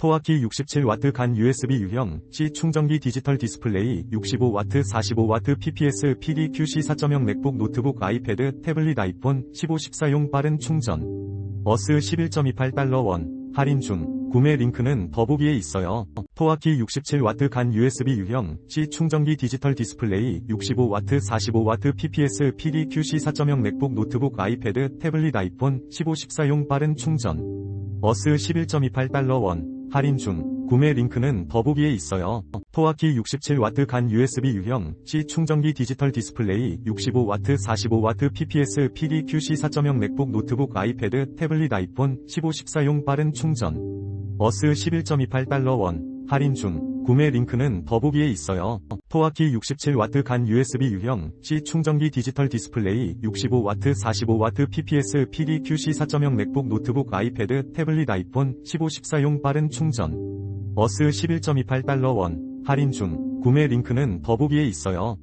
토화키 67W 간 USB 유형 C 충전기 디지털 디스플레이 65W 45W PPS PD QC 4.0 맥북 노트북 아이패드 태블릿 아이폰 15 14용 빠른 충전. 어스 11.28달러 원. 할인 중. 구매 링크는 더보기에 있어요. 토화키 67W 간 USB 유형 C 충전기 디지털 디스플레이 65W 45W PPS PD QC 4.0 맥북 노트북 아이패드 태블릿 아이폰 15 14용 빠른 충전. 어스 11.28달러 원 할인 중 구매 링크는 더보기에 있어요. 토화키 67W 간 USB 유형 C 충전기 디지털 디스플레이 65W 45W PPS PD QC 4.0 맥북 노트북 아이패드 태블릿 아이폰 15 14용 빠른 충전 어스 11.28달러 원 할인 중 구매 링크는 더보기에 있어요. 토화키 67W 간 USB 유형 C 충전기 디지털 디스플레이 65W 45W PPS PD QC 4.0 맥북 노트북 아이패드 태블릿 아이폰 15 14용 빠른 충전 어스 11.28달러 원 할인 중 구매 링크는 더보기에 있어요.